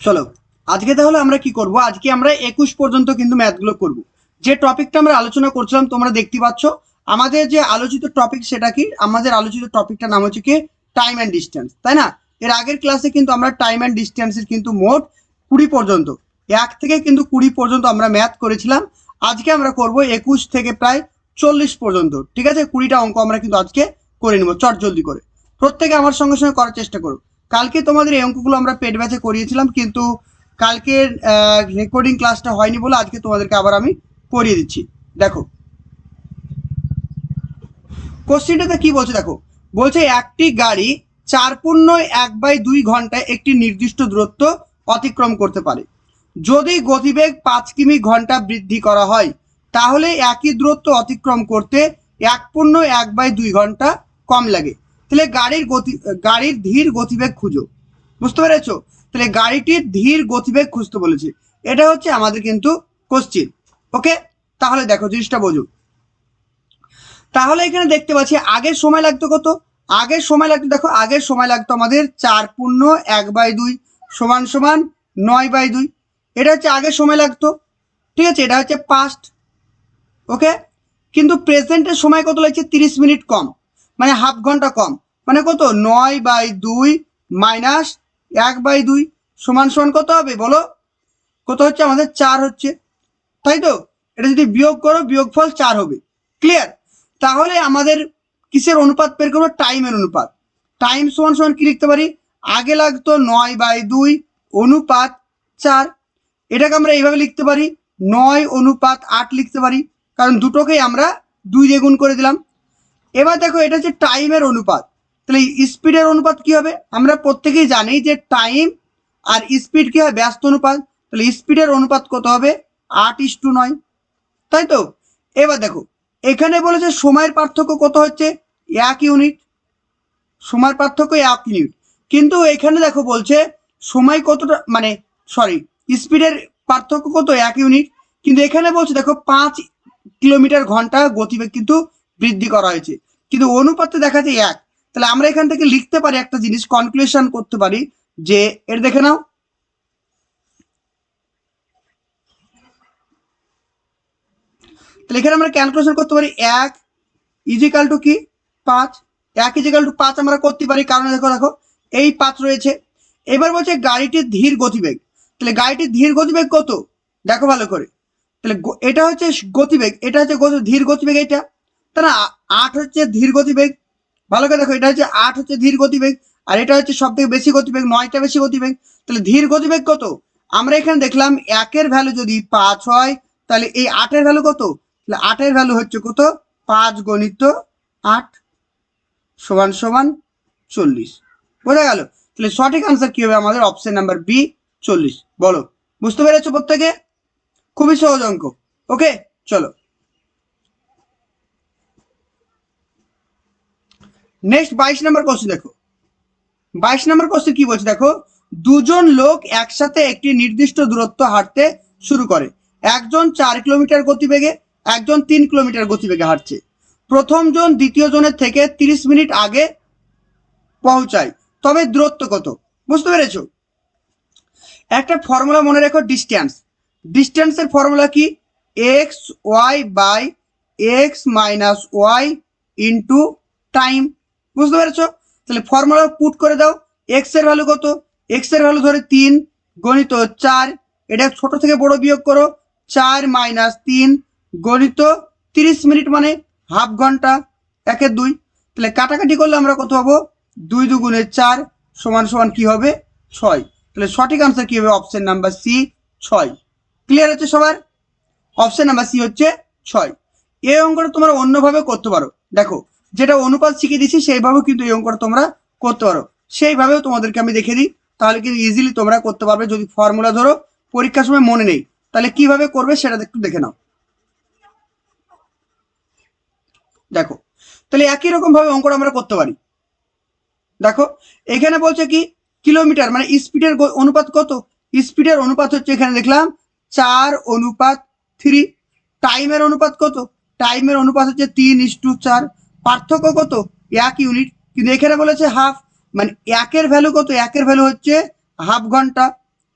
চলো, আজকে তাহলে আমরা কি করব? আজকে আমরা একুশ পর্যন্ত কিন্তু ম্যাথগুলো করব। যে টপিকটা আমরা আলোচনা করছিলাম, তোমরা দেখতে পাচ্ছ। আমাদের যে আলোচিত টপিক সেটা কি? আমাদের আলোচিত টপিকটার নাম হচ্ছে কি? টাইম অ্যান্ড ডিস্টেন্স তাই না? এর আগের ক্লাসে কিন্তু আমরা টাইম অ্যান্ড ডিস্টেন্সের কিন্তু মোট কুড়ি পর্যন্ত, এক থেকে কিন্তু কুড়ি পর্যন্ত আমরা ম্যাথ করেছিলাম। আজকে আমরা করব একুশ থেকে প্রায় চল্লিশ পর্যন্ত, ঠিক আছে? কুড়িটা অঙ্ক আমরা কিন্তু আজকে করে নেব, চট জলদি করে। প্রত্যেকে আমার সঙ্গে সঙ্গে করার চেষ্টা করো। কালকে তোমাদের এই অঙ্কগুলো আমরা পেট ব্যাচে করিয়েছিলাম, কিন্তু কালকের রেকর্ডিং ক্লাসটা হয়নি বলে আজকে তোমাদেরকে আবার আমি করিয়ে দিচ্ছি। দেখো। কোশ্চেনটাতে কি বলছে দেখো? বলছে, একটি গাড়ি চার পূর্ণ এক বাই দুই ঘন্টায় একটি নির্দিষ্ট দূরত্ব অতিক্রম করতে পারে। যদি গতিবেগ পাঁচ কিমি ঘণ্টা বৃদ্ধি করা হয়, তাহলে একই দূরত্ব অতিক্রম করতে এক পূর্ণ এক বাই দুই ঘণ্টা কম লাগে। তাহলে গাড়ির গতি, গাড়ির ধীর গতিবেগ খুঁজো। বুঝতে পেরেছ? তাহলে গাড়িটির ধীর গতিবেগ খুঁজতে বলেছে। এটা হচ্ছে আমাদের কিন্তু কোশ্চিন ওকে তাহলে দেখো, জিনিসটা বোঝো। তাহলে এখানে দেখতে পাচ্ছি, আগের সময় লাগতো কত? আগের সময় লাগতো, দেখো, আগের সময় লাগতো আমাদের চার পূর্ণ এক বাই দুই সমান সমান নয় বাই দুই। এটা হচ্ছে আগের সময় লাগতো, ঠিক আছে? এটা হচ্ছে পাস্ট ওকে কিন্তু প্রেজেন্টের সময় কত লাগছে? তিরিশ মিনিট কম। মানে হাফ ঘণ্টা কম। মানে কত? নয় বাই দুই মাইনাস এক বাই দুই সমান সমান কত হবে বলো? কত হচ্ছে আমাদের? চার হচ্ছে। তাই তো? এটা যদি বিয়োগ করো, বিয়োগফল চার হবে। ক্লিয়ার তাহলে আমাদের কিসের অনুপাত বের করব? টাইমের অনুপাত। টাইম সমান সমান কি লিখতে পারি? আগে লাগতো নয় বাই দুই অনুপাত চার। এটাকে আমরা এইভাবে লিখতে পারি। নয় অনুপাত আট লিখতে পারি। কারণ দুটোকেই আমরা দুই দিয়ে গুণ করে দিলাম। এবার দেখো, এটা হচ্ছে টাইমের অনুপাত। তাহলে স্পিডের অনুপাত কি হবে? আমরা প্রত্যেকেই জানি যে টাইম আর স্পিড কি হয়? ব্যস্ত অনুপাত। তাহলে স্পিডের অনুপাত কত হবে? আট ইস টু নয়। তাই তো? এবার দেখো, এখানে বলেছে সময়ের পার্থক্য কত হচ্ছে? এক ইউনিট সময়ের পার্থক্য এক ইউনিট কিন্তু এখানে দেখো বলছে, সময় কতটা মানে সরি স্পিডের পার্থক্য কত? এক ইউনিট কিন্তু এখানে বলছে, দেখো, পাঁচ কিলোমিটার ঘণ্টা গতিবেগ কিন্তু বৃদ্ধি করা হয়েছে। কিন্তু অনুপাতে দেখা যায় এক। তাহলে আমরা এখান থেকে লিখতে পারি একটা জিনিস কনক্লুশন করতে পারি যে এর দেখে নাও। তাহলে এখানে আমরা ক্যালকুলেশন করতে পারি এক ইজিক্যাল টু কি? পাঁচ। এক ইজিক্যাল টু পাঁচ আমরা করতে পারি, কারণ দেখো দেখো, এই পাঁচ রয়েছে। এবার বলছে গাড়িটির ধীর গতিবেগ। তাহলে গাড়িটির ধীর গতিবেগ কত? দেখো ভালো করে। তাহলে এটা হচ্ছে গতিবেগ, এটা হচ্ছে ধীর গতিবেগ এটা তা না আ- আট হচ্ছে ধীর গতিবেগ। ভালো করে দেখো, এটা হচ্ছে আট হচ্ছে ধীর গতিবেগ, আর এটা হচ্ছে সব থেকে বেশি গতিবেগ, নয়টা বেশি গতিবেগ। তাহলে ধীর গতিবেগ কত? আমরা এখানে দেখলাম একের ভ্যালু যদি পাঁচ হয়, তাহলে এই আটের ভ্যালু কত? তাহলে আটের ভ্যালু হচ্ছে কত? পাঁচ গণিত আট সমান সমান চল্লিশ। বোঝা গেল? তাহলে সঠিক আনসার কি হবে আমাদের? অপশন নাম্বার বি চল্লিশ। বলো, বুঝতে পেরেছ প্রত্যেকে? খুবই সহজ অঙ্ক। ওকে চলো। নেক্সট বাইশ নম্বর কোশ্চেন দেখো। বাইশ নম্বর কোশ্চেন কি বলছে? দেখো, দুজন লোক একসাথে একটি নির্দিষ্ট দূরত্ব হাঁটতে শুরু করে। একজন চার কিলোমিটার গতিবেগে, একজন তিন কিলোমিটার গতিবেগে হাঁটছে। প্রথম জন দ্বিতীয় জনের থেকে তিরিশ মিনিট আগে পৌঁছায়। তবে দূরত্ব কত? বুঝতে পেরেছ? একটা ফর্মুলা মনে রেখো ডিস্টেন্স ডিস্টেন্সের ফর্মুলা কি? X Y by X minus Y into time বুঝতে পেরেছ? তাহলে ফর্মুলা পুট করে দাও। এক্সের ভ্যালু কত? এক্সের ভ্যালু ধরে তিন, গণিত চার। এটা ছোট থেকে বড় বিয়োগ করো। চার মাইনাস তিন, গণিত তিরিশ মিনিট মানে হাফ ঘণ্টা একের দুই। তাহলে কাটাকাটি করলে আমরা কত পাবো? দুই দুগুণে চার সমান সমান কি হবে? ছয়। তাহলে সঠিক আনসার কি হবে? অপশন নাম্বার সি ছয়। ক্লিয়ার হচ্ছে সবার? অপশন নাম্বার সি হচ্ছে ছয়। এই অঙ্কটা তোমরা অন্যভাবে করতে পারো। দেখো যেটা অনুপাত শিখিয়ে দিচ্ছি সেইভাবেও কিন্তু এই অঙ্কটা তোমরা করতে পারো। সেইভাবেও তোমাদেরকে আমি দেখে দিই, তাহলে কিন্তু ইজিলি তোমরা করতে পারবে। যদি ফর্মুলা ধরো, পরীক্ষার সময় মনে নেই, তাহলে কীভাবে করবে সেটা একটু দেখে নাও। দেখো, তাহলে একই রকম ভাবে অঙ্কটা আমরা করতে পারি। দেখো, এখানে বলছে কি, কিলোমিটার মানে স্পিডের অনুপাত কত? স্পিডের অনুপাত হচ্ছে এখানে দেখলাম, চার অনুপাত থ্রি টাইমের অনুপাত কত? টাইমের অনুপাত হচ্ছে তিন ইস টু চার। পার্থক্য কত? এক ইউনিট কিন্তু এখানে বলেছে হাফ মানে একের ভ্যালু কত? একের ভ্যালু হচ্ছে হাফ ঘণ্টা।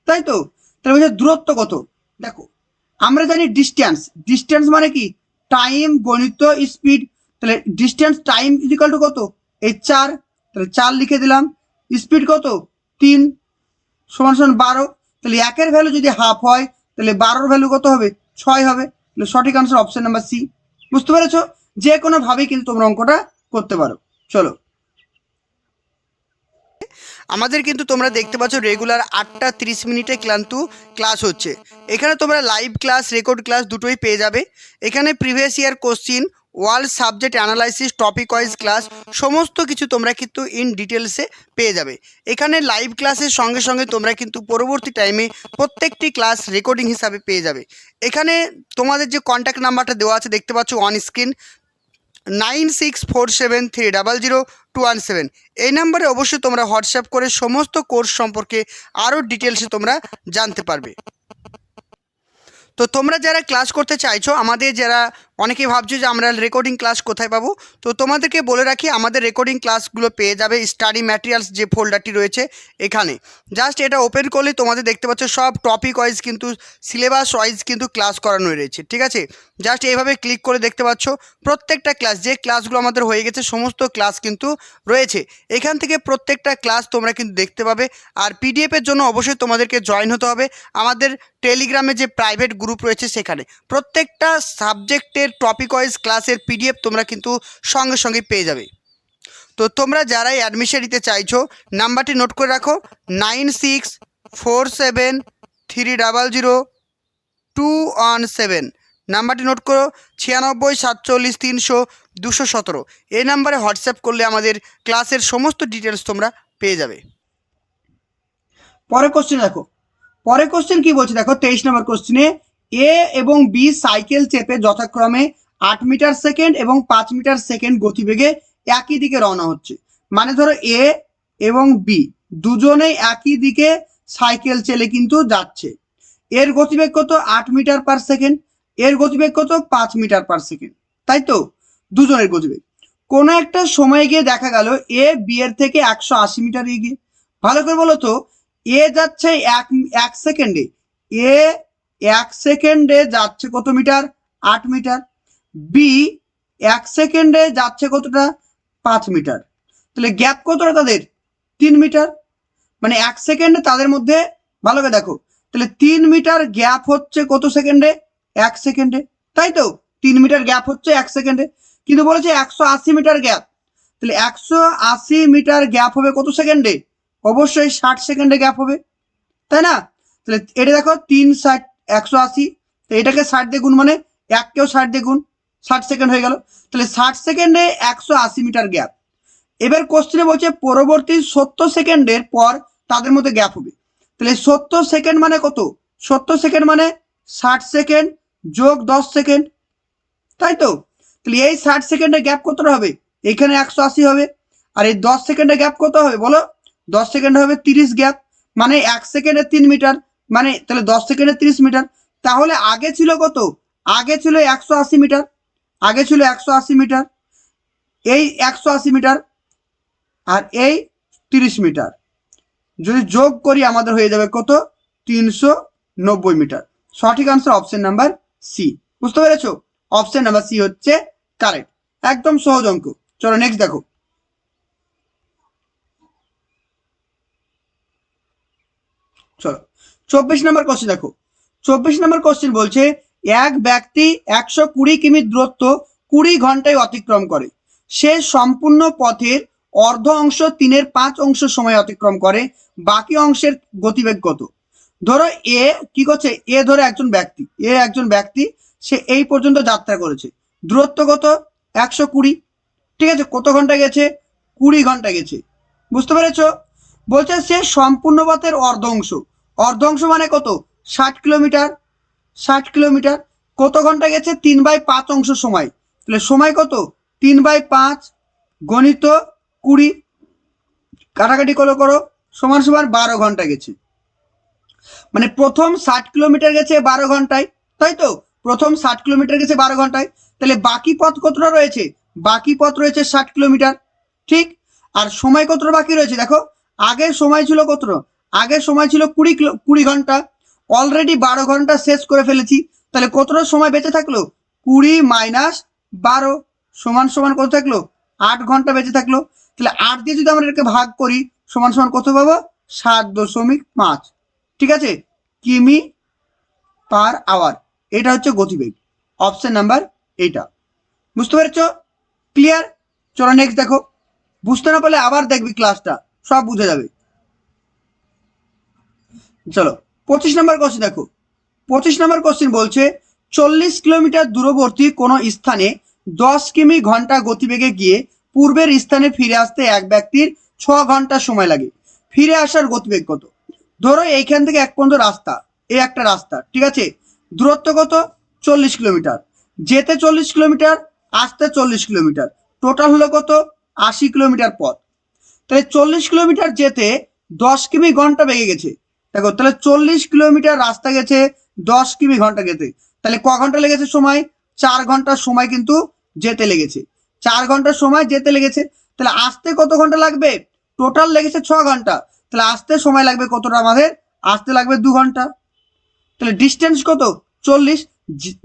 তাই তো? তাহলে বলছে দূরত্ব কত? দেখো, আমরা জানি ডিস্টেন্স ডিস্টেন্স মানে কি? টাইম গণিত স্পিড তাহলে ডিস্টেন্স টাইম ইজিক্যাল টু কত? এই চার তাহলে চার লিখে দিলাম। স্পিড কত? তিন। সমান সমান বারো। তাহলে একের ভ্যালু যদি হাফ হয়, তাহলে বারোর ভ্যালু কত হবে? ছয় হবে। তাহলে সঠিক আনসার অপশন নাম্বার সি বুঝতে পেরেছ? যে কোনোভাবেই কিন্তু তোমরা অঙ্কটা করতে পারো। চলো। আমাদের কিন্তু তোমরা দেখতে পাচ্ছ রেগুলার আটটা তিরিশ মিনিটে ক্লান্তু ক্লাস হচ্ছে। এখানে তোমরা লাইভ ক্লাস রেকর্ড ক্লাস দুটোই পেয়ে যাবে। এখানে previous year question world subject analysis topic wise class সমস্ত কিছু তোমরা কিন্তু ইন ডিটেলসে পেয়ে যাবে। এখানে লাইভ ক্লাসের সঙ্গে সঙ্গে তোমরা কিন্তু পরবর্তী টাইমে প্রত্যেকটি ক্লাস রেকর্ডিং হিসাবে পেয়ে যাবে। এখানে তোমাদের যে কন্ট্যাক্ট নাম্বারটা দেওয়া আছে, দেখতে পাচ্ছ on screen nine six four seven three double zero two one seven. এই নাম্বারে অবশ্যই তোমরা হোয়াটসঅ্যাপ করে সমস্ত কোর্স সম্পর্কে আরও ডিটেলসে তোমরা জানতে পারবে। তো তোমরা যারা ক্লাস করতে চাইছো, আমাদের যারা অনেকেই ভাবছ যে আমরা রেকর্ডিং ক্লাস কোথায় পাবো? তো তোমাদেরকে বলে রাখি, আমাদের রেকর্ডিং ক্লাসগুলো পেয়ে যাবে স্টাডি ম্যাটেরিয়ালস যে ফোল্ডারটি রয়েছে এখানে। জাস্ট এটা ওপেন করলে তোমাদের দেখতে পাচ্ছ সব টপিক ওয়াইজ কিন্তু সিলেবাস ওয়াইজ কিন্তু ক্লাস করানো রয়েছে, ঠিক আছে? জাস্ট এইভাবে ক্লিক করে দেখতে পাচ্ছ, প্রত্যেকটা ক্লাস যে ক্লাসগুলো আমাদের হয়ে গেছে সমস্ত ক্লাস কিন্তু রয়েছে। এখান থেকে প্রত্যেকটা ক্লাস তোমরা কিন্তু দেখতে পাবে, আর পিডিএফের জন্য অবশ্যই তোমাদেরকে জয়েন হতে হবে। আমাদের টেলিগ্রামে যে প্রাইভেট গ্রুপ রয়েছে সেখানে। প্রত্যেকটা সাবজেক্টের টপিক ওয়াইজ ক্লাসের পিডিএফ তোমরা কিন্তু সঙ্গে সঙ্গে পেয়ে যাবে। তো তোমরা যারাই অ্যাডমিশন নিতে চাইছো, নাম্বারটি নোট করে রাখো nine six four seven three double zero two one seven নাম্বারটি নোট করো, ছিয়ানব্বই, সাতচল্লিশ, তিনশো, দুশো সতেরো। এই নাম্বারে হোয়াটসঅ্যাপ করলে আমাদের ক্লাসের সমস্ত ডিটেলস তোমরা পেয়ে যাবে। পরের কোশ্চেন দেখো। পরের কোশ্চেন কি বলছে? দেখো, তেইশ নম্বর কোশ্চেনে এ এবং বি সাইকেল চেপে যথাক্রমে আট মিটার সেকেন্ড এবং পাঁচ মিটার সেকেন্ড গতিবেগে একই দিকে রওনা হচ্ছে। মানে ধরো এ এবং বি দুজনেই একই দিকে সাইকেল চেলে কিন্তু যাচ্ছে। এর গতিবেগ কত? আট মিটার পার সেকেন্ড এর গতিবেগ কত? পাঁচ মিটার পার সেকেন্ড তাই তো? দুজনের গতিবেগ। কোনো একটা সময় গিয়ে দেখা গেল এ বি এর থেকে একশো আশি মিটার এগিয়ে। ভালো করে বলো তো এ যাচ্ছে এক এক সেকেন্ডে এ এক সেকেন্ডে যাচ্ছে কত মিটার? আট মিটার। বি এক সেকেন্ডে যাচ্ছে কতটা? পাঁচ মিটার। তাহলে গ্যাপ কতটা তাদের? তিন মিটার। মানে এক সেকেন্ডে তাদের মধ্যে, ভালো করে দেখো, তাহলে তিন মিটার গ্যাপ হচ্ছে কত সেকেন্ডে? এক সেকেন্ডে। তাই তো? তিন মিটার গ্যাপ হচ্ছে এক সেকেন্ডে। কিন্তু বলেছে একশো আশি মিটার গ্যাপ তাহলে একশো আশি মিটার গ্যাপ হবে কত সেকেন্ডে? অবশ্যই ষাট সেকেন্ডে গ্যাপ হবে। তাই না? তাহলে এটা দেখো, তিন ষাট একশো আশি। তো এটাকে ষাট দিয়ে গুণ মানে এককেও ষাট দিয়ে গুণ ষাট সেকেন্ড হয়ে গেল। তাহলে ষাট সেকেন্ডে একশো আশি মিটার গ্যাপ। এবার কোশ্চেনে বলছে, পরবর্তী সত্তর সেকেন্ডের পর তাদের মধ্যে গ্যাপ হবে। তাহলে সত্তর সেকেন্ড মানে কত? সত্তর সেকেন্ড মানে ষাট সেকেন্ড যোগ দশ সেকেন্ড। তাই তো? তাহলে এই ষাট সেকেন্ডের গ্যাপ কতটা হবে? এখানে একশো আশি হবে। আর এই দশ সেকেন্ডের গ্যাপ কত হবে বলো? দশ সেকেন্ড হবে তিরিশ গ্যাপ মানে এক সেকেন্ডে তিন মিটার। মানে তাহলে দশ সেকেন্ডে তিরিশ মিটার। তাহলে আগে ছিল কত? আগে ছিল একশো আশি মিটার। আগে ছিল একশো আশি মিটার। এই একশো আশি মিটার আর এই তিরিশ মিটার। যদি যোগ করি আমাদের হয়ে যাবে কত? তিনশো নব্বই মিটার। সঠিক আনসার অপশন নাম্বার সি বুঝতে পেরেছ? অপশন নাম্বার সি হচ্ছে কারেক্ট একদম সহজ অঙ্ক। চলো নেক্সট দেখো। চলো। চব্বিশ নম্বর কোশ্চেন দেখো। চব্বিশ নম্বর কোশ্চেন বলছে, এক ব্যক্তি একশো কুড়ি কিমি দূরত্ব কুড়ি ঘন্টায় অতিক্রম করে। সে সম্পূর্ণ পথের অর্ধ অংশ তিনের পাঁচ অংশ সময় অতিক্রম করে, বাকি অংশের গতিবেগ কত? ধরো এ কি করছে? এ ধরো একজন ব্যক্তি। এ একজন ব্যক্তি, সে এই পর্যন্ত যাত্রা করেছে। দূরত্ব কত? একশো কুড়ি। ঠিক আছে, কত ঘণ্টা গেছে? কুড়ি ঘণ্টা গেছে। বুঝতে পেরেছ? বলছে সে সম্পূর্ণ পথের অর্ধ অংশ অর্ধ অংশ মানে কত? ষাট কিলোমিটার। ষাট কিলোমিটার। কত ঘণ্টা গেছে? তিন বাই পাঁচ অংশ সময়। তাহলে সময় কত? তিন বাই পাঁচ গণিত কুড়ি। কাটাকাটি করো করো। সমান সমান বারো ঘণ্টা গেছে। মানে প্রথম ষাট কিলোমিটার গেছে বারো ঘন্টায়। তাই তো? প্রথম ষাট কিলোমিটার গেছে বারো ঘন্টায়। তাহলে বাকি পথ কতটা রয়েছে? বাকি পথ রয়েছে ষাট কিলোমিটার। ঠিক? আর সময় কতটা বাকি রয়েছে? দেখো আগে সময় ছিল কতটা? আগের সময় ছিল কুড়ি কুড়ি ঘণ্টা। অলরেডি বারো ঘণ্টা শেষ করে ফেলেছি। তাহলে কতটা সময় বেঁচে থাকল? কুড়ি মাইনাস বারো সমান সমান কত থাকল? আট ঘণ্টা বেঁচে থাকল। তাহলে আট দিয়ে যদি আমরা এটাকে ভাগ করি, সমান সমান কত পাবো? সাত দশমিক পাঁচ। ঠিক আছে? কিমি পার আওয়ার। এটা হচ্ছে গতিবেগ। অপশন নাম্বার এইটা বুঝতে পেরেছ? ক্লিয়ার? চলো নেক্সট দেখো। বুঝতে না পারলে আবার দেখবি ক্লাসটা সব বুঝে যাবে। চলো, পঁচিশ নম্বর কোশ্চেন দেখো। পঁচিশ নম্বর কোশ্চেন বলছে, চল্লিশ কিলোমিটার দূরবর্তী কোনো স্থানে দশ কিমি ঘণ্টা গতিবেগে গিয়ে পূর্বের স্থানে ফিরে আসতে এক ব্যক্তির ছ ঘণ্টা সময় লাগে। ফিরে আসার গতিবেগ কত? ধরো এইখান থেকে এক পর্যন্ত রাস্তা, এই একটা রাস্তা, ঠিক আছে? দূরত্ব কত? চল্লিশ কিলোমিটার। যেতে চল্লিশ কিলোমিটার, আসতে চল্লিশ কিলোমিটার। টোটাল হলো কত? আশি কিলোমিটার পথ। তাহলে চল্লিশ কিলোমিটার যেতে দশ কিমি ঘণ্টা বেগে গেছে। দেখো, তাহলে চল্লিশ কিলোমিটার রাস্তা গেছে, দশ কিমি ঘণ্টা যেতে তাহলে ক ঘণ্টা লেগেছে সময়? চার ঘণ্টার সময় কিন্তু যেতে লেগেছে। চার ঘণ্টার সময় যেতে লেগেছে। তাহলে আসতে কত ঘণ্টা লাগবে? টোটাল লেগেছে ছ ঘণ্টা। তাহলে আসতে সময় লাগবে কতটা আমাদের? আসতে লাগবে দু ঘণ্টা। তাহলে ডিস্টেন্স কত? চল্লিশ।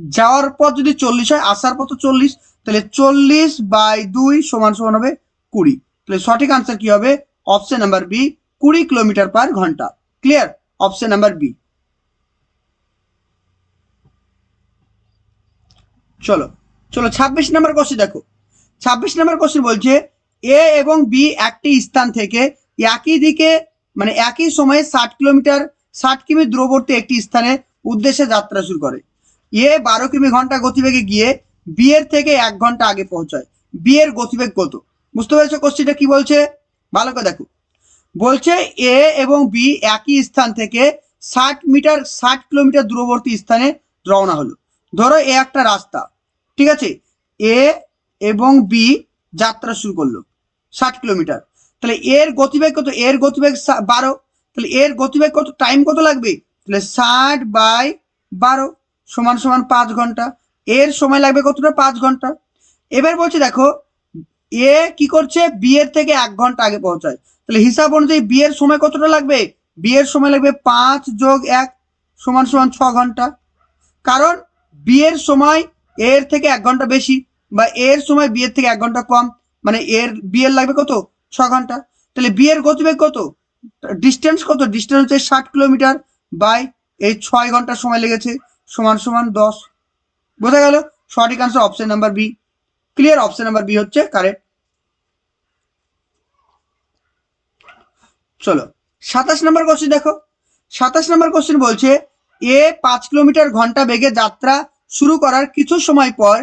যাওয়ার পর যদি চল্লিশ হয়, আসার পর তো চল্লিশ। তাহলে চল্লিশ বাই দুই সমান সমান হবে কুড়ি। তাহলে সঠিক আনসার কি হবে? অপশন নাম্বার বি কুড়ি কিলোমিটার পার ঘণ্টা। ক্লিয়ার অপশন নাম্বার বি চলো চলো, ছাব্বিশ নম্বর কোশ্চেন দেখো। ছাব্বিশ নম্বর কোশ্চেন বলছে এ এবং বি একটি স্থান থেকে একই দিকে মানে একই সময়ে ষাট কিলোমিটার, ষাট কিমি দূরবর্তী একটি স্থানে উদ্দেশ্যে যাত্রা শুরু করে। এ বারো কিমি ঘণ্টা গতিবেগে গিয়ে বি এর থেকে এক ঘণ্টা আগে পৌঁছায়। বি এর গতিবেগ কত? বুঝতে পেরেছ কোশ্চেনটা কি বলছে? ভালো করে দেখো। বলছে এ এবং বি একই স্থান থেকে ষাট মিটার, ষাট কিলোমিটার দূরবর্তী স্থানে রওনা হলো। ধরো এ একটা রাস্তা, ঠিক আছে? এ এবং বি যাত্রা শুরু করল ষাট কিলোমিটার। তাহলে এর গতিবেগ কত? এর গতিবেগ বারো। তাহলে এর গতিবেগ কত? টাইম কত লাগবে? তাহলে ষাট বাই বারো সমান সমান পাঁচ ঘণ্টা। এর সময় লাগবে কতটা? পাঁচ ঘণ্টা। এবার বলছে, দেখো এ কি করছে? বিয়ের থেকে এক ঘণ্টা আগে পৌঁছায়। তাহলে হিসাব অনুযায়ী বিয়ের সময় কতটা লাগবে? বিয়ের সময় লাগবে পাঁচ যোগ এক সমান সমান ছ ঘণ্টা। কারণ বিয়ের সময় এর থেকে এক ঘণ্টা বেশি বা এর সময় বিয়ের থেকে এক ঘণ্টা কম মানে এর বিয়ের লাগবে কত? ছ ঘণ্টা। তাহলে বিয়ের গতিবেগ কত? ডিস্টেন্স কত? ডিস্টেন্স হচ্ছে ষাট কিলোমিটার বাই এই ছয় ঘণ্টা সময় লেগেছে, সমান সমান দশ। বোঝা গেল? সঠিক answer option number B clear option number B হচ্ছে কারেক্ট চলো, সাতাশ নম্বর কোশ্চেন দেখো। সাতাশ নম্বর কোশ্চেন বলছে, এ পাঁচ কিলোমিটার ঘণ্টা বেগে যাত্রা শুরু করার কিছু সময় পর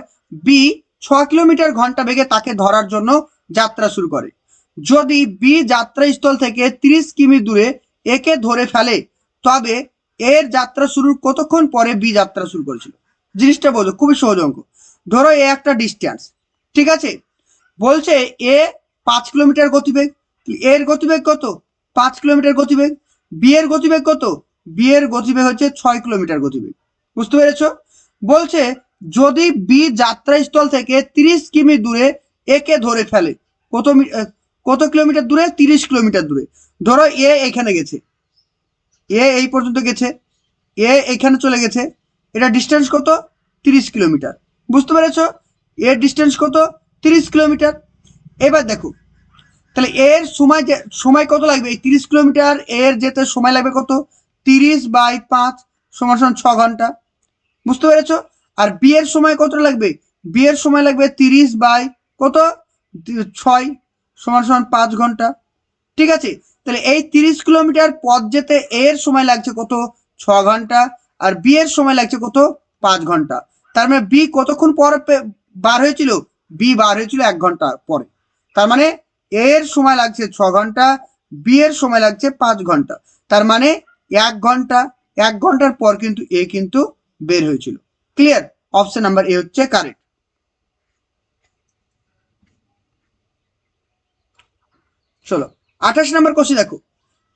বি ছ কিলোমিটার ঘণ্টা বেগে তাকে ধরার জন্য যাত্রা শুরু করে। যদি বি যাত্রাস্থল থেকে তিরিশ কিমি দূরে একে ধরে ফেলে, তবে এর যাত্রা শুরুর কতক্ষণ পরে বি যাত্রা শুরু করেছিল? জিনিসটা বোঝো, খুবই সহজ অঙ্ক। ধরো এ একটা ডিস্টেন্স ঠিক আছে? বলছে এ পাঁচ কিলোমিটার গতিবেগ। এর গতিবেগ কত? পাঁচ কিলোমিটার গতিবেগ। বি এর গতিবেগ কত? বি এর গতিবেগ হচ্ছে ছয় কিলোমিটার গতিবেগ। বুঝতে পেরেছ? বলছে যদি বি যাত্রাস্থল থেকে তিরিশ কিমি দূরে একে ধরে ফেলে, কত কত কিলোমিটার দূরে? তিরিশ কিলোমিটার দূরে। ধরো এ এখানে গেছে। এ এই পর্যন্ত গেছে। এ এখানে চলে গেছে। এটা ডিস্টেন্স কত? তিরিশ কিলোমিটার। বুঝতে পেরেছ? এর ডিস্টেন্স কত? তিরিশ কিলোমিটার। এবার দেখো, তাহলে এর সময় সময় কত লাগবে? এই তিরিশ কিলোমিটার এর যেতে সময় লাগবে কত? তিরিশ বাই পাঁচ সমান সমান ছ ঘণ্টা। বুঝতে পেরেছ? আর বি এর সময় কত লাগবে? বি এর সময় লাগবে তিরিশ বাই কত? ছয় সমান সমান পাঁচ ঘণ্টা। ঠিক আছে? তাহলে এই তিরিশ কিলোমিটার পথ যেতে এর সময় লাগছে কত? ছ ঘণ্টা। আর বি এর সময় লাগছে কত? পাঁচ ঘণ্টা। তার মানে বি কতক্ষণ পর বার হয়েছিল বি বার হয়েছিল এক ঘণ্টা পরে। তার মানে এর সময় লাগছে ছ ঘণ্টা বি এর সময় লাগছে পাঁচ ঘণ্টা। তার মানে এক ঘণ্টা, এক ঘণ্টার পর কিন্তু এ কিন্তু বের হয়েছিল। ক্লিয়ার অপশন নাম্বার এ হচ্ছে কারেক্ট চলো, আঠাশ নম্বর কোশ্চেন দেখো।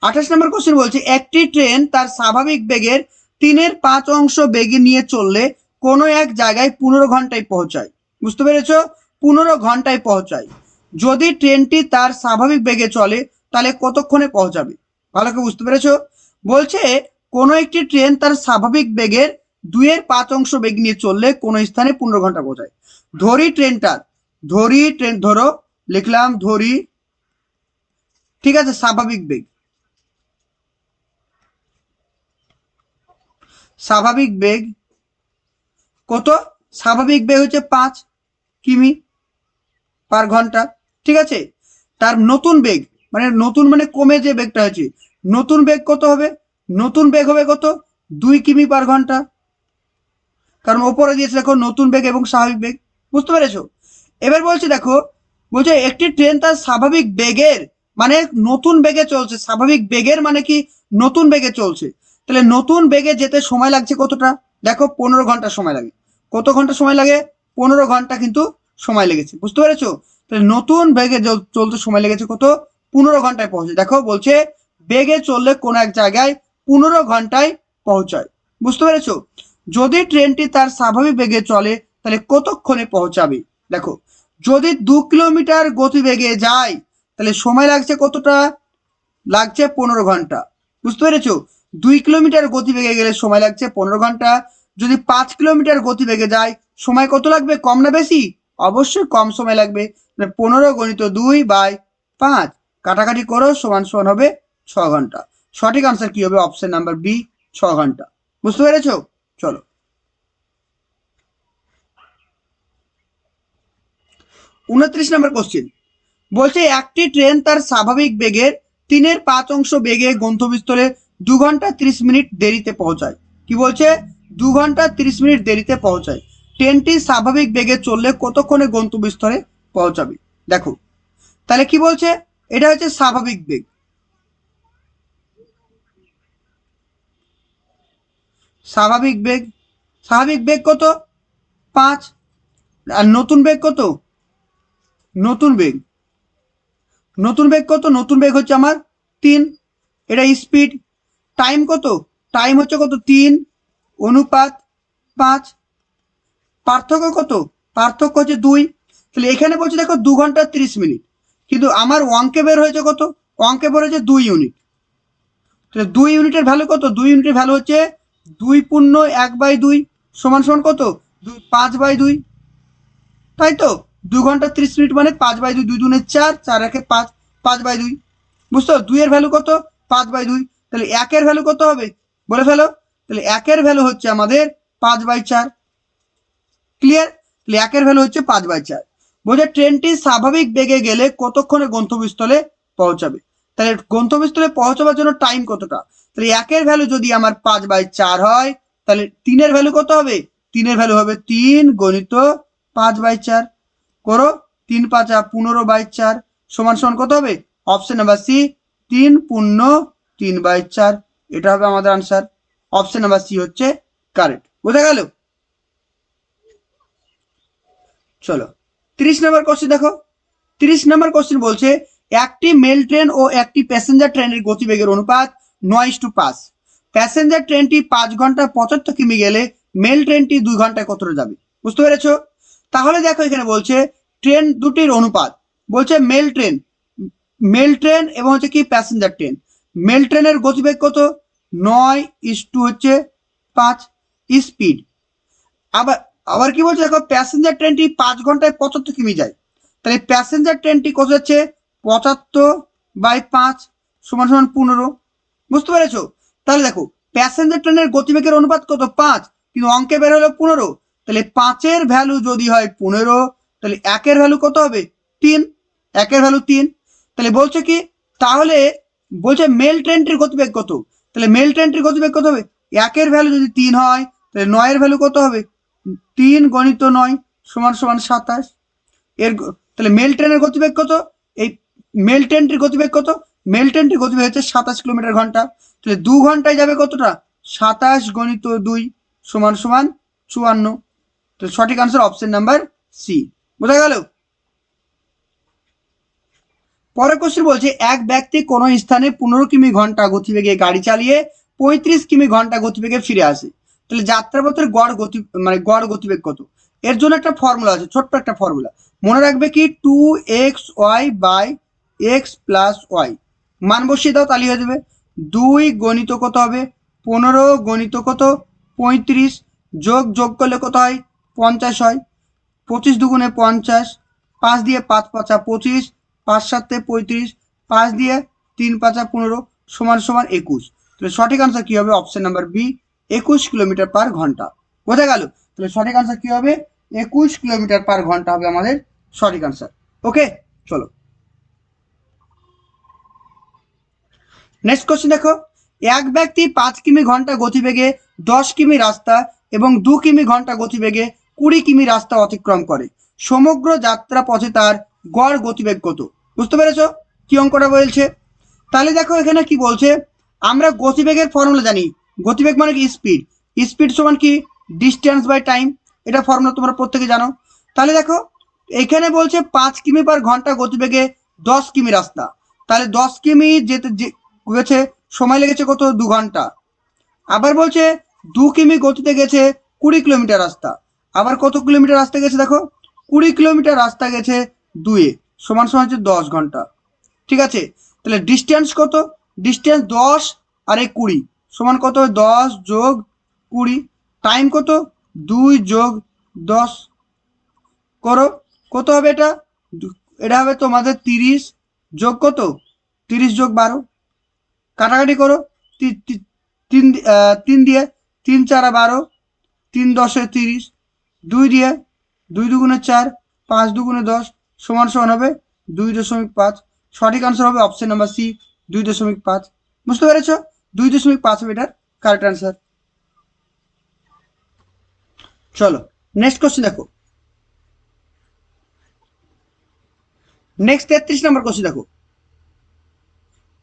আঠাশ নম্বর কোশ্চেন বলছে, একটি ট্রেন তার স্বাভাবিক বেগের তিনের পাঁচ অংশ বেগে নিয়ে চললে কোনো এক জায়গায় পনেরো ঘন্টায় পৌঁছায়। বুঝতে পেরেছ? পনেরো ঘন্টায় পৌঁছায়। যদি ট্রেনটি তার স্বাভাবিক বেগে চলে, তাহলে কতক্ষণে পৌঁছাবে? ভালো করে বুঝতে পেরেছ? বলছে, কোনো একটি ট্রেন তার স্বাভাবিক বেগের দুইয়ের পাঁচ অংশ বেগ নিয়ে চললে কোনো স্থানে পনেরো ঘণ্টা পৌঁছায়। ধরি ট্রেনটার ধরি ট্রেন, ধরো, লিখলাম ধরি, ঠিক আছে, স্বাভাবিক বেগ। স্বাভাবিক বেগ কত? স্বাভাবিক বেগ হচ্ছে পাঁচ। কিমি? পার ঘণ্টা। ঠিক আছে? তার নতুন বেগ মানে নতুন মানে কমে যে বেগটা হয়েছে, নতুন বেগ কত হবে? নতুন বেগ হবে কত? দুই কিমি পার ঘণ্টা। কারণ ওপরে দিয়েছে দেখো নতুন বেগ এবং স্বাভাবিক বেগ। বুঝতে পেরেছ? এবার বলছে দেখো, বলছে একটি ট্রেন তার স্বাভাবিক বেগের মানে নতুন বেগে চলছে, স্বাভাবিক বেগের মানে কি? নতুন বেগে চলছে। তাহলে নতুন বেগে যেতে সময় লাগছে কতটা? দেখো পনেরো ঘণ্টা সময় লাগে। কত ঘণ্টা সময় লাগে? পনেরো ঘণ্টা কিন্তু সময় লেগেছে। বুঝতে পেরেছ? তাহলে নতুন বেগে চল- চলতে সময় লেগেছে কত? পনেরো ঘন্টায় পৌঁছে। দেখো, বলছে বেগে চললে কোনো এক জায়গায় পনেরো ঘন্টায় পৌঁছায়। বুঝতে পেরেছ? যদি ট্রেনটি তার স্বাভাবিক বেগে চলে, তাহলে কতক্ষণে পৌঁছাবে? দেখো, যদি দু কিলোমিটার গতিবেগে যায়, তাহলে সময় লাগছে কতটা? লাগছে পনেরো ঘণ্টা। বুঝতে পেরেছ? দুই কিলোমিটার গতিবেগে গেলে সময় লাগছে পনেরো ঘণ্টা। যদি পাঁচ কিলোমিটার গতিবেগে যায় সময় কত লাগবে? কম না বেশি? অবশ্যই কম সময় লাগবে। মানে পনেরো গণিত দুই বাই পাঁচ। কাটাকাটি করো, সমান সমান হবে ছ ঘণ্টা। সঠিক আনসার কি হবে? অপশন নাম্বার বি ছ ঘণ্টা। বুঝতে পেরেছ? চলো। উনত্রিশ নম্বর কোশ্চেন বলছে, একটি ট্রেন তার স্বাভাবিক বেগের তিনের পাঁচ অংশ বেগে গন্তব্যস্থলে দু ঘণ্টা ত্রিশ মিনিট দেরিতে পৌঁছায়। কি বলছে? দু ঘণ্টা ত্রিশ মিনিট দেরিতে পৌঁছায়। ট্রেনটি স্বাভাবিক বেগে চললে কতক্ষণে গন্তব্যস্থলে পৌঁছাবে? দেখো। তাহলে কি বলছে? এটা হচ্ছে স্বাভাবিক বেগ। স্বাভাবিক বেগ। স্বাভাবিক বেগ কত? পাঁচ। আর নতুন বেগ কত? নতুন বেগ। নতুন বেগ কত? নতুন বেগ হচ্ছে আমার তিন। এটা স্পিড। টাইম কত? টাইম হচ্ছে কত? তিন। অনুপাত পাঁচ। পার্থক্য কত? পার্থক্য হচ্ছে দুই। তাহলে এখানে বলছে দেখো দু ঘণ্টা তিরিশ মিনিট। কিন্তু আমার অঙ্কে বের হয়েছে কত? অঙ্কে বের হয়েছে দুই ইউনিট তাহলে দুই ইউনিটের ভ্যালু কত? দুই ইউনিটের ভ্যালু হচ্ছে দুই পূর্ণ এক বাই দুই সমান সমান কত? দুই, পাঁচ বাই দুই। তাই তো? দু ঘণ্টা ত্রিশ মিনিট মানে পাঁচ বাই দুই দুই দুনে চার চার একে পাঁচ পাঁচ বাই দুই। বুঝতো দুইয়ের ভ্যালু কত? পাঁচ বাই দুই। তাহলে একের ভ্যালু কত হবে? বলে ফেলো। তাহলে একের ভ্যালু হচ্ছে আমাদের পাঁচ বাই চার। ক্লিয়ার তাহলে একের ভ্যালু হচ্ছে পাঁচ বাই চার। বলছে ট্রেনটি স্বাভাবিক বেগে গেলে কতক্ষণে গন্তব্যস্থলে পৌঁছাবে? তাহলে গন্তব্যস্থলে পৌঁছাবার জন্য টাইম কতটা? তাহলে একের ভ্যালু যদি আমার পাঁচ বাই চার হয়, তাহলে তিনের ভ্যালু কত হবে? তিনের ভ্যালু হবে তিন গণিত পাঁচ বাই চার। করো তিন পাঁচা পনেরো বাই চার, সমান সমান কত হবে? অপশন নাম্বার সি তিন পূর্ণ তিন বাই চার। এটা হবে আমাদের আনসার অপশন নাম্বার সি হচ্ছে কারেক্ট বোঝা গেল? চলো। তিরিশ নম্বর কোশ্চেন দেখো। তিরিশ নম্বর কোশ্চেন বলছে, একটি মেল ট্রেন ও একটি প্যাসেঞ্জার ট্রেনের গতিবেগের অনুপাত নয় টু পাঁচ। প্যাসেঞ্জার ট্রেনটি পাঁচ ঘণ্টা পঁচাত্তর কিমি গেলে মেল ট্রেনটি দুই ঘন্টায় কতটা যাবে? বুঝতে পেরেছ? তাহলে দেখো এখানে বলছে ট্রেন দুটির অনুপাত। বলছে মেল ট্রেন মেল ট্রেন এবং হচ্ছে কি প্যাসেঞ্জার ট্রেন মেল ট্রেনের গতিবেগ কত? নয় ইস টু হচ্ছে পাঁচ। স্পিড আবার আবার কি বলছে? দেখো প্যাসেঞ্জার ট্রেনটি পাঁচ ঘন্টায় পঁচাত্তর কিমি যায়। তাহলে প্যাসেঞ্জার ট্রেনটি কত যাচ্ছে? পঁচাত্তর বাই পাঁচ সমান সমান পনেরো। বুঝতে পেরেছ? তাহলে দেখো প্যাসেঞ্জার ট্রেনের গতিবেগের অনুপাত কত? পাঁচ। কিন্তু অঙ্কে বের হলো পনেরো। তাহলে পাঁচের ভ্যালু যদি হয় পনেরো, তাহলে একের ভ্যালু কত হবে? তিন। একের ভ্যালু তিন। তাহলে বলছে কি? তাহলে বলছে মেল ট্রেনটির গতিবেগ কত? তাহলে মেল ট্রেনটির গতিবেগ কত হবে? একের ভ্যালু যদি তিন হয়, তাহলে নয়ের ভ্যালু কত হবে? তিন গণিত নয়, সমান সমান সাতাশ। এর তাহলে মেল ট্রেনের গতিবেগ কত? এই মেল ট্রেনটির গতিবেগ কত? মেল ট্রেনটির গতিবেগ হচ্ছে সাতাশ কিলোমিটার ঘণ্টা। তাহলে দু ঘন্টায় যাবে কতটা? সাতাশ গণিত দুই, সমান সমান চুয়ান্ন। তো সঠিক আনসার অপশন নাম্বার সি বোঝা গেল? পরের কোশ্চেন বলছে, এক ব্যক্তি কোনো স্থানে পনেরো কিমি ঘণ্টা গতিবেগে গাড়ি চালিয়ে পঁয়ত্রিশ কিমি ঘণ্টা গতিবেগে ফিরে আসে। তাহলে যাত্রাপথের গড় গতি মানে গড় গতিবেগ কত? এর জন্য একটা ফর্মুলা আছে, ছোট্ট একটা ফর্মুলা মনে রাখবে কি? Two X Y by X plus Y মান বসিয়ে দাও তাহলে হয়ে যাবে। দুই গণিত কত হবে? পনেরো গণিত কত? পঁয়ত্রিশ। যোগ যোগ করলে কত হয়? পঞ্চাশ হয়। পঁচিশ দুগুণে পঞ্চাশ। পাঁচ দিয়ে পাঁচ পাঁচা পঁচিশ। পাঁচ সাতে পঁয়ত্রিশ। পাঁচ দিয়ে তিন পাঁচা পনেরো। সমান সমান একুশ। তাহলে সঠিক আনসার কী হবে? অপশন নাম্বার বি একুশ কিলোমিটার পার ঘণ্টা। বোঝা গেল? তাহলে সঠিক আনসার কী হবে? একুশ কিলোমিটার পার ঘণ্টা হবে আমাদের সঠিক আনসার ওকে চলো। নেক্সট কোশ্চেন দেখো। এক ব্যক্তি পাঁচ কিমি ঘণ্টা গতিবেগে, দশ কিমি রাস্তা এবং দু কিমি ঘণ্টা গতিবেগে, কুড়ি কিমি রাস্তা অতিক্রম করে। সমগ্র যাত্রা পথে তার গড় গতিবেগ কত? বুঝতে পেরেছ? কি অঙ্কটা বলছে? তাহলে দেখো এখানে কি বলছে? আমরা গতিবেগের ফর্মুলা জানি। গতিবেগ মানে কি? স্পিড স্পিড সমান কি? ডিস্টেন্স বাই টাইম এটা ফর্মুলা তোমরা প্রত্যেকে জানো। তাহলে দেখো, এখানে বলছে পাঁচ কিমি পার ঘণ্টা গতিবেগে দশ কিমি রাস্তা। তাহলে দশ কিমি যেতে গেছে, সময় লেগেছে কত? দু ঘণ্টা। আবার বলছে দু কিমি গতিতে গেছে কুড়ি কিলোমিটার রাস্তা। আবার কত কিলোমিটার রাস্তা গেছে দেখো? কুড়ি কিলোমিটার রাস্তা গেছে দুয়ে সমান সমান হচ্ছে দশ ঘণ্টা। ঠিক আছে? তাহলে ডিস্টেন্স কত? ডিস্টেন্স দশ আর এই কুড়ি। সমান কত দশ যোগ কুড়ি। টাইম কত? দুই যোগ দশ। করো, কত হবে এটা? এটা হবে তোমাদের তিরিশ। যোগ কত? তিরিশ যোগ বারো। কাটাকাটি করো। তিন তিন দিয়ে তিন চারা বারো। তিন দশে তিরিশ। দুই দিয়ে দুই দুগুণে চার, পাঁচ দুগুণে দশ সমান সমান হবে দুই দশমিক পাঁচ। সঠিক আনসার হবে অপশন নাম্বার সি দুই দশমিক পাঁচ। বুঝতে পেরেছ? দুই দশমিক পাঁচ মিটার কারেক্ট আনসার চলো নেক্সট কোশ্চেন দেখো। নেক্সট তেত্রিশ নম্বর কোশ্চেন দেখো।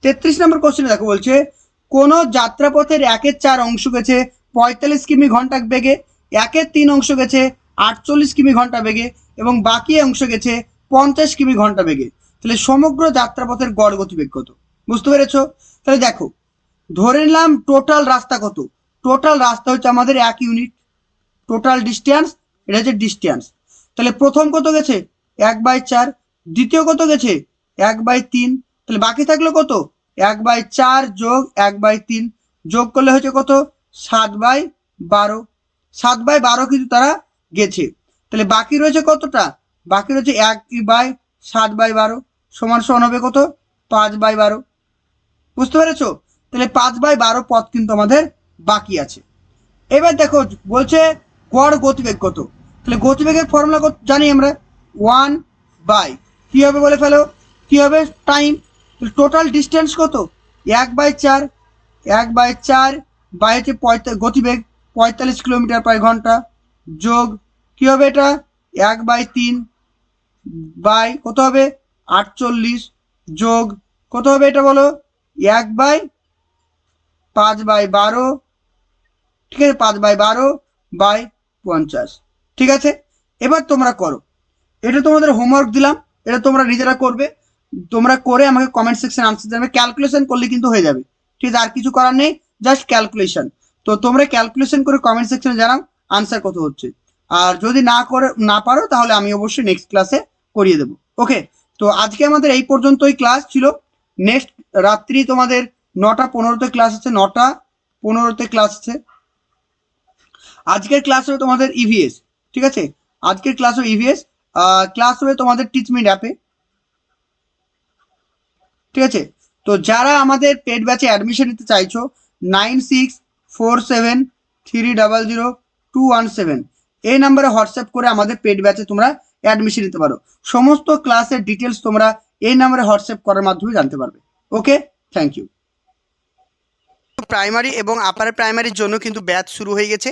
তেত্রিশ নম্বর কোশ্চেনে দেখো বলছে, কোন যাত্রাপথের একের চার অংশ গেছে পঁয়তাল্লিশ কিমি ঘণ্টা বেগে, একের তিন অংশ গেছে আটচল্লিশ কিমি ঘণ্টা বেগে, এবং বাকি অংশ গেছে পঞ্চাশ কিমি ঘণ্টা বেগে। তাহলে সমগ্র যাত্রাপথের গড় গতিবেগ কত? বুঝতে পেরেছ? তাহলে দেখো ধরে নিলাম টোটাল রাস্তা কত? টোটাল রাস্তা হচ্ছে আমাদের এক ইউনিট টোটাল ডিস্টেন্স এটা হচ্ছে ডিস্টেন্স তাহলে প্রথম কত গেছে? এক বাই চার। দ্বিতীয় কত গেছে? এক বাই তিন। তাহলে বাকি থাকল কত? এক বাই চার যোগ এক বাই তিন। যোগ করলে হচ্ছে কত? সাত বাই বারো। সাত বাই বারো কিন্তু তারা গেছে। তাহলে বাকি রয়েছে কতটা? বাকি রয়েছে এক বাই সাত বাই বারো। সমান সমান হবে কত? পাঁচ বাই বারো। বুঝতে পেরেছ? তাহলে পাঁচ বাই বারো পথ কিন্তু আমাদের বাকি আছে। এবার দেখো, বলছে গড় গতিবেগ কত? তাহলে গতিবেগের ফর্মুলা জানি আমরা? ওয়ান বাই, কী হবে বলে ফেলো? কী হবে? টাইম টোটাল ডিস্টেন্স কত? এক বাই চার, এক বাই চার বাই হচ্ছে গতিবেগ, পঁয়তাল্লিশ কিলোমিটার পার ঘণ্টা যোগ, কী হবে এটা? এক বাই তিন বাই কত হবে? আটচল্লিশ যোগ, কত হবে এটা বলো? এক বাই পাঁচ বাই বারো, ঠিক আছে? পাঁচ বাই বারো বাই পঞ্চাশ। ঠিক আছে? এবার তোমরা করো। এটা তোমাদের হোমওয়ার্ক দিলাম, এটা তোমরা নিজেরা করবে। তোমরা করে আমাকে কমেন্ট সেকশন আনসার জানাবে। ক্যালকুলেশন করলে কিন্তু হয়ে যাবে। ঠিক আছে? আর কিছু করার নেই জাস্ট ক্যালকুলেশন তো তোমরা ক্যালকুলেশন করে কমেন্ট সেকশনে জানাও আনসার কত হচ্ছে। আর যদি না করে, না পারো, তাহলে আমি অবশ্যই নেক্সট ক্লাসে করিয়ে দেবো। ওকে তো আজকে আমাদের এই পর্যন্তই ক্লাস ছিল। নেক্সট রাত্রি তোমাদের নটা, পনেরোতে ক্লাস আছে, নটা, পনেরোতে ক্লাস আছে। আজকের ক্লাস হবে তোমাদের ইভিএস ঠিক আছে? আজকের ক্লাস হবে ইভিএস ক্লাস হবে তোমাদের টিচমিট অ্যাপে ঠিক আছে? তো যারা আমাদের পেড ব্যাচে অ্যাডমিশন নিতে চাইছো nine six four seven three double zero two one seven এই নাম্বারে হোয়াটসঅ্যাপ করে আমাদের পেড ব্যাচে তোমরা অ্যাডমিশন নিতে পারো। সমস্ত ক্লাসের ডিটেলস তোমরা এই নাম্বারে হোয়াটসঅ্যাপ করার মাধ্যমে জানতে পারবে। ওকে থ্যাংক ইউ প্রাইমারি এবং আপার প্রাইমারির জন্য কিন্তু ব্যাচ শুরু হয়ে গেছে।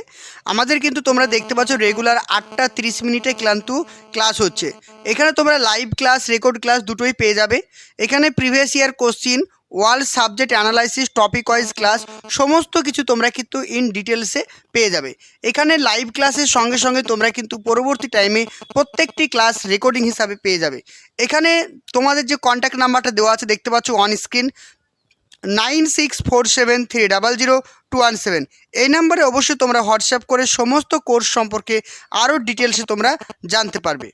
আমাদের কিন্তু তোমরা দেখতে পাচ্ছ রেগুলার আটটা তিরিশ মিনিটে কিন্তু ক্লাস হচ্ছে। এখানে তোমরা লাইভ ক্লাস রেকর্ড ক্লাস দুটোই পেয়ে যাবে। এখানে previous year question world subject analysis topic wise class সমস্ত কিছু তোমরা কিন্তু ইন ডিটেলসে পেয়ে যাবে। এখানে লাইভ ক্লাসের সঙ্গে সঙ্গে তোমরা কিন্তু পরবর্তী টাইমে প্রত্যেকটি ক্লাস রেকর্ডিং হিসাবে পেয়ে যাবে। এখানে তোমাদের যে কন্ট্যাক্ট নাম্বারটা দেওয়া আছে, দেখতে পাচ্ছ on screen nine six four seven three double zero two one seven. এই নাম্বারে অবশ্যই তোমরা হোয়াটসঅ্যাপ করে সমস্ত কোর্স সম্পর্কে আরও ডিটেলসে তোমরা জানতে পারবে।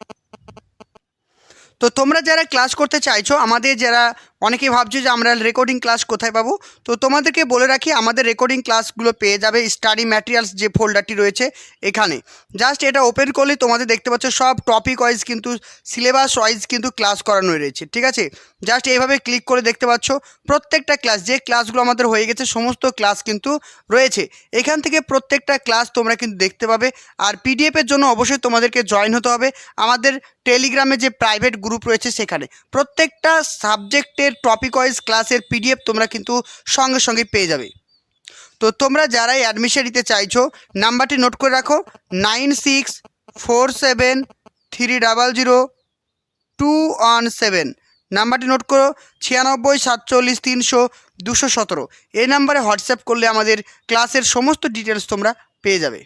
তো তোমরা যারা ক্লাস করতে চাইছো, আমাদের যারা অনেকেই ভাবছ যে আমরা রেকর্ডিং ক্লাস কোথায় পাবো? তো তোমাদেরকে বলে রাখি, আমাদের রেকর্ডিং ক্লাসগুলো পেয়ে যাবে স্টাডি ম্যাটেরিয়ালস যে ফোল্ডারটি রয়েছে এখানে। জাস্ট এটা ওপেন করলেই তোমাদের দেখতে পাচ্ছ সব টপিক ওয়াইজ কিন্তু সিলেবাস ওয়াইজ কিন্তু ক্লাস করানো রয়েছে, ঠিক আছে? জাস্ট এইভাবে ক্লিক করে দেখতে পাচ্ছ, প্রত্যেকটা ক্লাস যে ক্লাসগুলো আমাদের হয়ে গেছে সমস্ত ক্লাস কিন্তু রয়েছে। এখান থেকে প্রত্যেকটা ক্লাস তোমরা কিন্তু দেখতে পাবে, আর পিডিএফের জন্য অবশ্যই তোমাদেরকে জয়েন হতে হবে। আমাদের টেলিগ্রামে যে প্রাইভেট গ্রুপ রয়েছে সেখানে। প্রত্যেকটা সাবজেক্টের টপিক ওয়াইজ ক্লাসের পিডিএফ তোমরা কিন্তু সঙ্গে সঙ্গে পেয়ে যাবে। তো তোমরা যারাই অ্যাডমিশন নিতে চাইছো, নাম্বারটি নোট করে রাখো nine six four seven three double zero two one seven নাম্বারটি নোট করো, ছিয়ানব্বই সাতচল্লিশ তিনশো দুশো সতেরো। এই নাম্বারে হোয়াটসঅ্যাপ করলে আমাদের ক্লাসের সমস্ত ডিটেলস তোমরা পেয়ে যাবে।